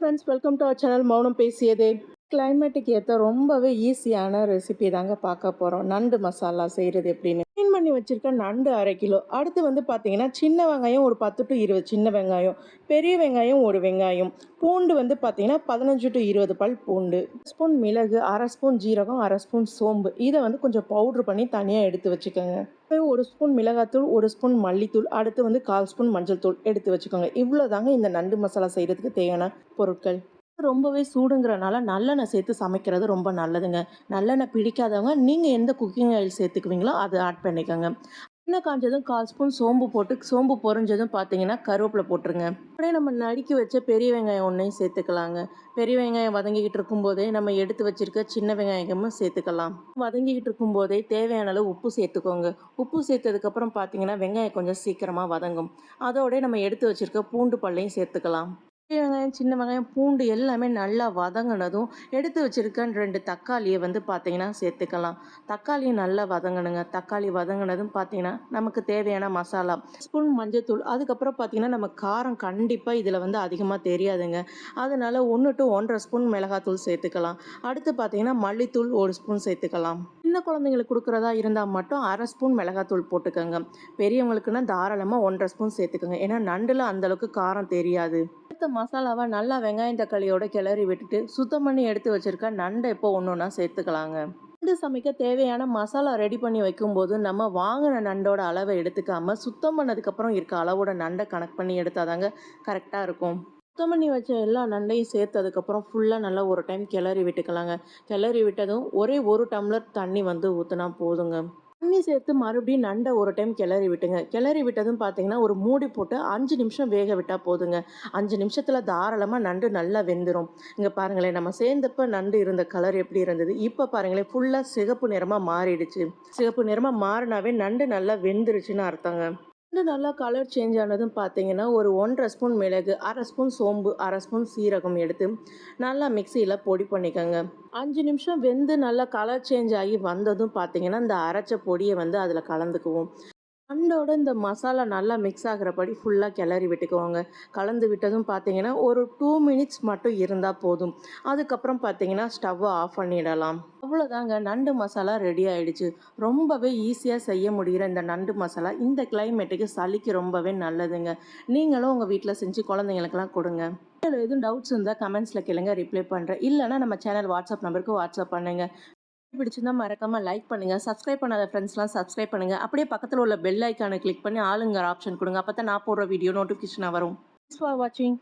Friends welcome to our channel Mounam Pesiyadhe கிளைமேட்டுக்கு ஏற்ற ரொம்பவே ஈஸியான ரெசிபி தாங்க பார்க்க போகிறோம் நண்டு மசாலா செய்கிறது எப்படின்னு பண்ணி வச்சுருக்க நண்டு அரை கிலோ. அடுத்து வந்து பார்த்தீங்கன்னா சின்ன வெங்காயம் ஒரு பத்து டு இருபது. சின்ன வெங்காயம் பெரிய வெங்காயம் ஒரு வெங்காயம். பூண்டு வந்து பார்த்தீங்கன்னா பதினஞ்சு டு இருபது பல் பூண்டு. ஸ்பூன் மிளகு அரை ஸ்பூன் ஜீரகம் அரை ஸ்பூன் சோம்பு. இதை வந்து கொஞ்சம் பவுட்ரு பண்ணி தனியாக எடுத்து வச்சுக்கோங்க. ஒரு ஸ்பூன் மிளகாத்தூள் ஒரு ஸ்பூன் மல்லித்தூள் அடுத்து வந்து கால் ஸ்பூன் மஞ்சள் தூள் எடுத்து வச்சுக்கோங்க. இவ்வளோ தாங்க இந்த நண்டு மசாலா செய்கிறதுக்கு தேவையான பொருட்கள். ரொம்பவே சூடுங்கிறனால நல்லெண்ணெய் சேர்த்து சமைக்கிறது ரொம்ப நல்லதுங்க. நல்லெண்ணெய் பிடிக்காதவங்க நீங்கள் எந்த குக்கிங் ஆயில் சேர்த்துக்குவீங்களோ அதை ஆட் பண்ணிக்கோங்க. எண்ணெய் காஞ்சதும் கால் ஸ்பூன் சோம்பு போட்டு சோம்பு பொறிஞ்சதும் பார்த்தீங்கன்னா கருவேப்பிலை போட்டுருங்க. அப்படியே நம்ம நடுக்கி வச்ச பெரிய வெங்காயம் ஒன்றையும் சேர்த்துக்கலாங்க பெரிய வெங்காயம் வதங்கிக்கிட்டு இருக்கும்போதே நம்ம எடுத்து வச்சிருக்க சின்ன வெங்காயமும் சேர்த்துக்கலாம். வதங்கிக்கிட்டு இருக்கும்போதே தேவையான அளவு உப்பு சேர்த்துக்கோங்க. உப்பு சேர்த்ததுக்கப்புறம் பார்த்தீங்கன்னா வெங்காயம் கொஞ்சம் சீக்கிரமாக வதங்கும். அதோடய நம்ம எடுத்து வச்சிருக்க பூண்டு பல்லையும் சேர்த்துக்கலாம். பெரிய வெங்காயம் சின்ன வெங்காயம் பூண்டு எல்லாமே நல்லா வதங்கினதும் எடுத்து வச்சுருக்கேன் ரெண்டு தக்காளியை வந்து பார்த்தீங்கன்னா சேர்த்துக்கலாம். தக்காளியும் நல்லா வதங்கணுங்க. தக்காளி வதங்கினதும் பார்த்தீங்கன்னா நமக்கு தேவையான மசாலா ஸ்பூன் மஞ்சத்தூள் அதுக்கப்புறம் பார்த்தீங்கன்னா நம்ம காரம் கண்டிப்பாக இதில் வந்து அதிகமாக தெரியாதுங்க. அதனால ஒன்று டு ஒன்றரை ஸ்பூன் மிளகாத்தூள் சேர்த்துக்கலாம். அடுத்து பார்த்தீங்கன்னா மல்லித்தூள் ஒரு ஸ்பூன் சேர்த்துக்கலாம். சின்ன குழந்தைங்களுக்கு கொடுக்குறதா இருந்தால் மட்டும் அரை ஸ்பூன் மிளகாத்தூள் போட்டுக்கோங்க. பெரியவங்களுக்குன்னா தாராளமாக ஒன்றரை ஸ்பூன் சேர்த்துக்கோங்க. ஏன்னா நண்டில் அந்தளவுக்கு காரம் தெரியாது. எடுத்த மசாலாவை நல்லா வெங்காயம் தக்காளியோட கிளறி விட்டுட்டு சுத்தம் பண்ணி எடுத்து வச்சிருக்க நண்டை இப்போ ஒன்று ஒன்றா சேர்த்துக்கலாங்க. நண்டு சமைக்க தேவையான மசாலா ரெடி பண்ணி வைக்கும்போது நம்ம வாங்கின நண்டோட அளவை எடுத்துக்காம சுத்தம் பண்ணதுக்கப்புறம் இருக்க அளவோட நண்டை கணக்கு பண்ணி எடுத்தாதாங்க கரெக்டாக இருக்கும். சுத்தம் பண்ணி வச்ச எல்லா நண்டையும் சேர்த்ததுக்கப்புறம் ஃபுல்லாக நல்லா ஒரு டைம் கிளறி விட்டுக்கலாங்க. கிளறி விட்டதும் ஒரே ஒரு டம்ளர் தண்ணி வந்து ஊற்றினா போதுங்க. தண்ணி சேர்த்து மறுபடியும் நண்டை ஒரு டைம் கிளறி விட்டுங்க. கிளறி விட்டதும் பார்த்தீங்கன்னா ஒரு மூடி போட்டு அஞ்சு நிமிஷம் வேக விட்டால் போதுங்க. அஞ்சு நிமிஷத்தில் தாராளமாக நண்டு நல்லா வெந்துடும் இங்கே பாருங்களேன் நம்ம சேர்ந்தப்ப நண்டு இருந்த கலர் எப்படி இருந்தது? இப்போ பாருங்களேன் ஃபுல்லாக சிகப்பு நிறமாக மாறிடுச்சு. சிகப்பு நிறமாக மாறினாவே நண்டு நல்லா வெந்துருச்சுன்னு அர்த்தங்க. இன்னும் நல்லா கலர் சேஞ்ச் ஆனதும் பார்த்தீங்கன்னா ஒரு ஒன்றரை ஸ்பூன் மிளகு அரை ஸ்பூன் சோம்பு அரை ஸ்பூன் சீரகம் எடுத்து நல்லா மிக்சியில் பொடி பண்ணிக்கோங்க. அஞ்சு நிமிஷம் வெந்து நல்லா கலர் சேஞ்ச் ஆகி வந்ததும் பார்த்தீங்கன்னா இந்த அரைச்ச பொடியை வந்து அதில் கலந்துக்குவோம். நண்டோட இந்த மசாலா நல்லா மிக்ஸ் ஆகிறபடி ஃபுல்லாக கிளறி விட்டுக்குவாங்க கலந்து விட்டதும் பார்த்தீங்கன்னா ஒரு டூ மினிட்ஸ் மட்டும் இருந்தால் போதும். அதுக்கப்புறம் பார்த்தீங்கன்னா ஸ்டவ்வை ஆஃப் பண்ணிடலாம். அவ்வளோதாங்க. நண்டு மசாலா ரெடி ஆயிடுச்சு. ரொம்பவே ஈஸியாக செய்ய முடிகிற இந்த நண்டு மசாலா இந்த கிளைமேட்டுக்கு சளிக்கு ரொம்பவே நல்லதுங்க. நீங்களும் உங்கள் வீட்டில் செஞ்சு குழந்தைங்களுக்கெல்லாம் கொடுங்க. இதில் எதுவும் டவுட்ஸ் இருந்தால் கமெண்ட்ஸில் கேளுங்க. ரிப்ளை பண்ணுறேன் இல்லைனா நம்ம சேனல் வாட்ஸ்அப் நம்பருக்கு வாட்ஸ்அப் பண்ணுங்கள் பிடிச்சிருந்தா மறக்காமல் லைக் பண்ணுங்கள் சப்ஸ்கிரைப் பண்ணாத ஃப்ரெண்ட்ஸ்லாம் சப்ஸ்கிரைப் பண்ணுங்கள் அப்படியே பக்கத்தில் உள்ள பெல் ஐக்கானை கிளிக் பண்ணி ஆளுங்கிற ஆப்ஷன் கொடுங்க. அப்போ தான் நான் போடுற வீடியோ நோட்டிஃபிகேஷனாக வரும். ஃபார் வாட்சிங்